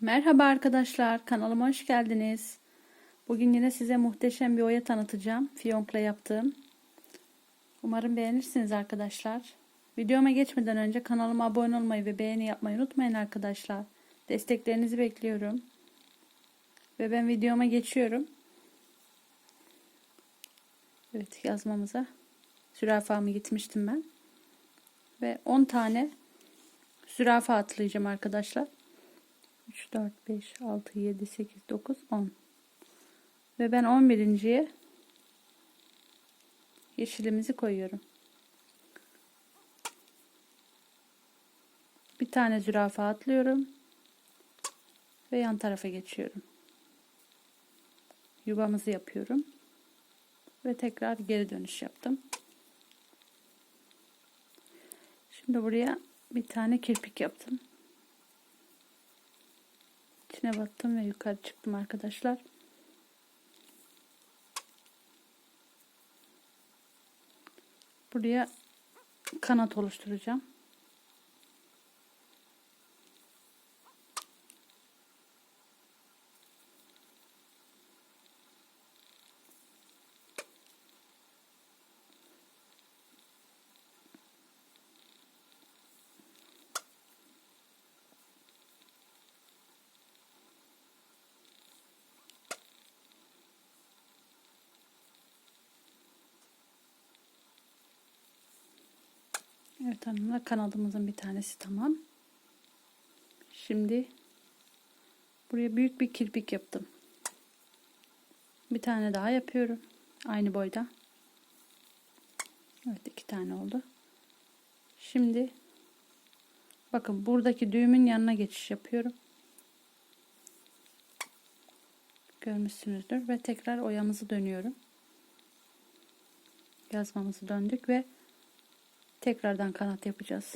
Merhaba arkadaşlar, kanalıma hoş geldiniz. Bugün yine size muhteşem bir oya tanıtacağım. Fiyonkla yaptığım. Umarım beğenirsiniz arkadaşlar. Videoma geçmeden önce kanalıma abone olmayı ve beğeni yapmayı unutmayın arkadaşlar. Desteklerinizi bekliyorum. Ve ben videoma geçiyorum. Evet yazmamıza. Zürafamı gitmiştim ben. Ve 10 tane zürafa atlayacağım arkadaşlar. 3, 4, 5, 6, 7, 8, 9, 10. Ve ben 11.ye yeşilimizi koyuyorum. Bir tane zürafa atlıyorum. Ve yan tarafa geçiyorum. Yuvamızı yapıyorum. Ve tekrar geri dönüş yaptım. Şimdi buraya bir tane kirpik yaptım. İçine battım ve yukarı çıktım arkadaşlar. Buraya kanat oluşturacağım. Evet hanımlar kanadımızın bir tanesi tamam. Şimdi buraya büyük bir kirpik yaptım. Bir tane daha yapıyorum. Aynı boyda. Evet iki tane oldu. Şimdi bakın buradaki düğümün yanına geçiş yapıyorum. Görmüşsünüzdür ve tekrar oyamızı dönüyorum. Yazmamızı döndük ve tekrardan kanat yapacağız.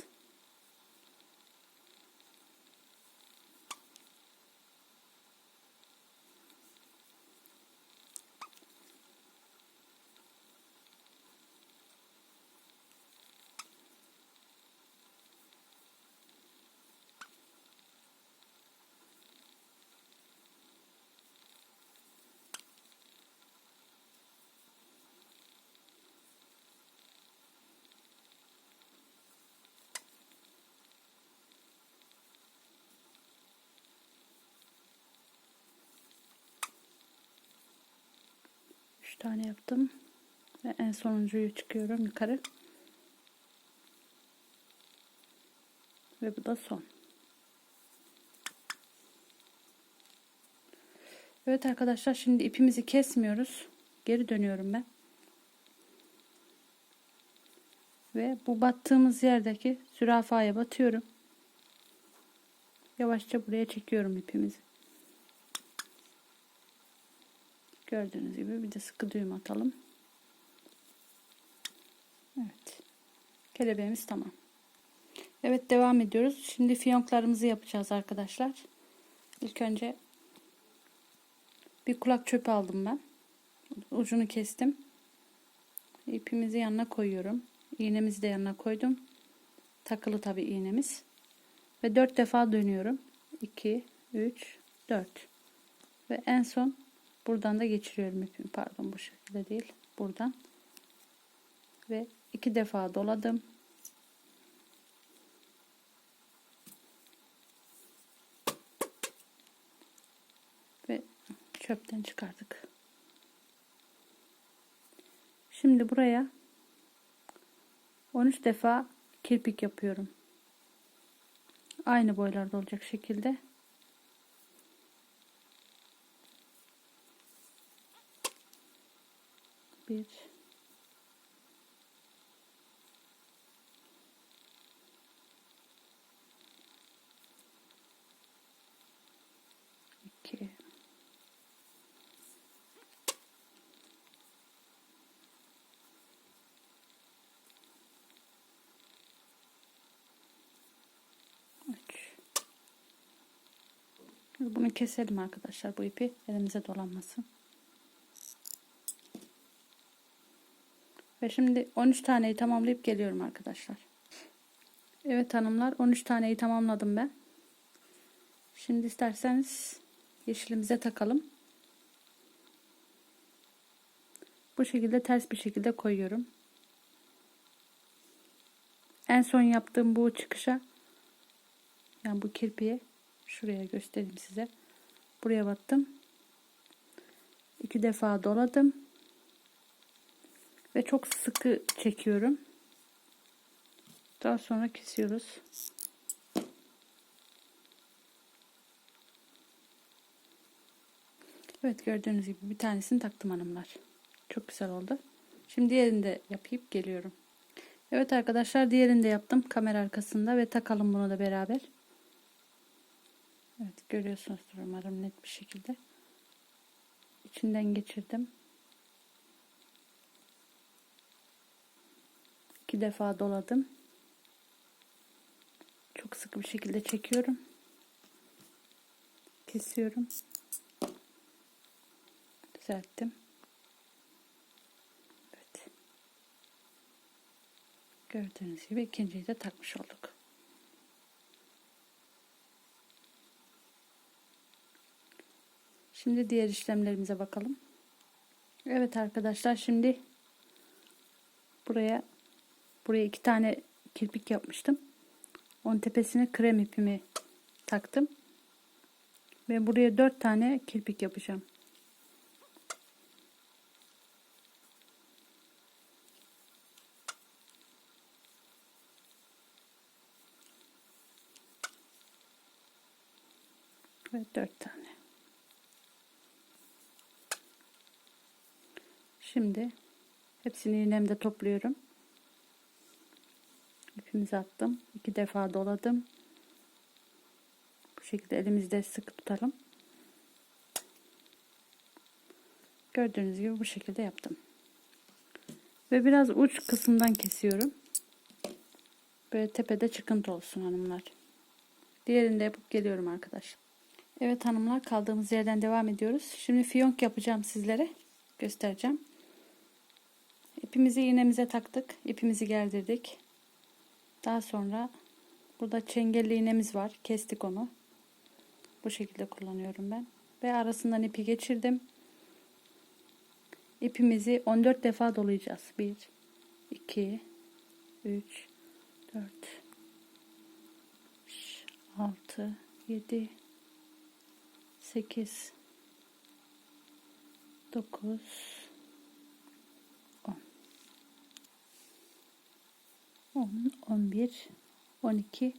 Üç tane yaptım. Ve en sonuncuyu çıkıyorum yukarı. Ve bu da son. Evet arkadaşlar şimdi ipimizi kesmiyoruz. Geri dönüyorum ben. Ve bu battığımız yerdeki zürafaya batıyorum. Yavaşça buraya çekiyorum ipimizi. Gördüğünüz gibi bir de sıkı düğüm atalım. Evet. Kelebeğimiz tamam. Evet devam ediyoruz. Şimdi fiyonklarımızı yapacağız arkadaşlar. İlk önce bir kulak çöpü aldım ben. Ucunu kestim. İpimizi yanına koyuyorum. İğnemizi de yanına koydum. Takılı tabi iğnemiz. Ve 4 defa dönüyorum. 2, 3, 4. Ve en son buradan da geçiriyorum ipimi. Pardon bu şekilde değil. Buradan. Ve iki defa doladım. Ve çöpten çıkardık. Şimdi buraya 13 defa kirpik yapıyorum. Aynı boylarda olacak şekilde. Bir iki. Üç. Bunu keselim arkadaşlar bu ipi elimize dolanmasın. Ve şimdi 13 taneyi tamamlayıp geliyorum arkadaşlar. Evet hanımlar 13 taneyi tamamladım ben. Şimdi isterseniz yeşilimize takalım. Bu şekilde ters bir şekilde koyuyorum. En son yaptığım bu çıkışa yani bu kirpiye şuraya göstereyim size. Buraya battım. İki defa doladım. Ve çok sıkı çekiyorum. Daha sonra kesiyoruz. Evet gördüğünüz gibi bir tanesini taktım hanımlar. Çok güzel oldu. Şimdi diğerini de yapıp geliyorum. Evet arkadaşlar diğerini de yaptım kamera arkasında ve takalım bunu da beraber. Evet görüyorsunuzdur umarım net bir şekilde. İçinden geçirdim. İki defa doladım. Çok sıkı bir şekilde çekiyorum. Kesiyorum. Düzelttim. Evet. Gördüğünüz gibi ikinciyi de takmış olduk. Şimdi diğer işlemlerimize bakalım. Evet arkadaşlar şimdi buraya buraya iki tane kirpik yapmıştım. Onun tepesine krem ipimi taktım. Ve buraya dört tane kirpik yapacağım. Ve dört tane. Şimdi hepsini iğnemde topluyorum. İpimizi attım. iki defa doladım. Bu şekilde elimizde sıkı tutalım. Gördüğünüz gibi bu şekilde yaptım. Ve biraz uç kısımdan kesiyorum. Böyle tepede çıkıntı olsun hanımlar. Diğerini de yapıp geliyorum arkadaşlar. Evet hanımlar kaldığımız yerden devam ediyoruz. Şimdi fiyonk yapacağım sizlere. Göstereceğim. İpimizi iğnemize taktık. İpimizi gerdirdik. Daha sonra burada çengelli iğnemiz var. Kestik onu. Bu şekilde kullanıyorum ben. Ve arasından ipi geçirdim. İpimizi 14 defa dolayacağız. 1 2 3 4 5 6 7 8 9 10 11 12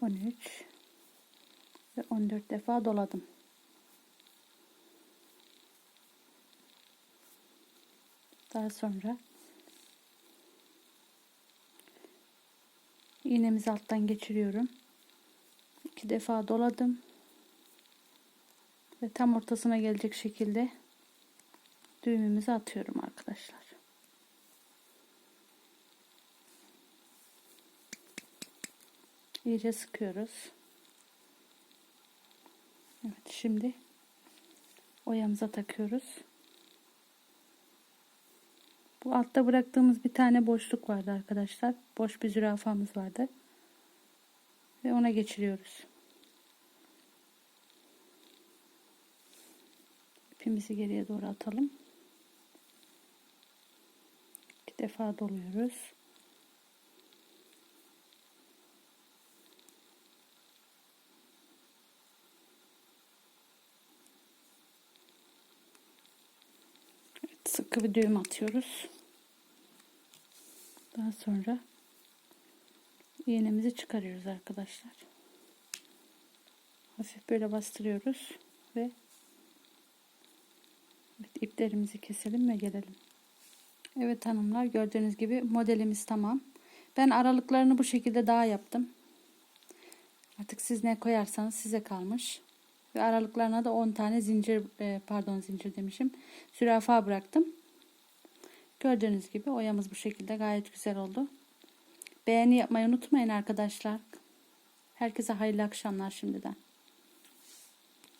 13 ve 14 defa doladım. Daha sonra iğnemizi alttan geçiriyorum. İki defa doladım. Ve tam ortasına gelecek şekilde düğümümüzü atıyorum arkadaşlar. İyice sıkıyoruz. Evet şimdi oyamıza takıyoruz. Bu altta bıraktığımız bir tane boşluk vardı arkadaşlar. Boş bir zürafamız vardı. Ve ona geçiriyoruz. İpimizi geriye doğru atalım. İki defa doluyoruz. Sıkı bir düğüm atıyoruz. Daha sonra iğnemizi çıkarıyoruz arkadaşlar. Hafif böyle bastırıyoruz ve evet, iplerimizi keselim ve gelelim. Evet hanımlar gördüğünüz gibi modelimiz tamam. Ben aralıklarını bu şekilde daha yaptım. Artık siz ne koyarsanız size kalmış. Ve aralıklarına da 10 tane zincir e, pardon zincir demişim. Zürafa bıraktım. Gördüğünüz gibi oyamız bu şekilde gayet güzel oldu. Beğeni yapmayı unutmayın arkadaşlar. Herkese hayırlı akşamlar şimdiden.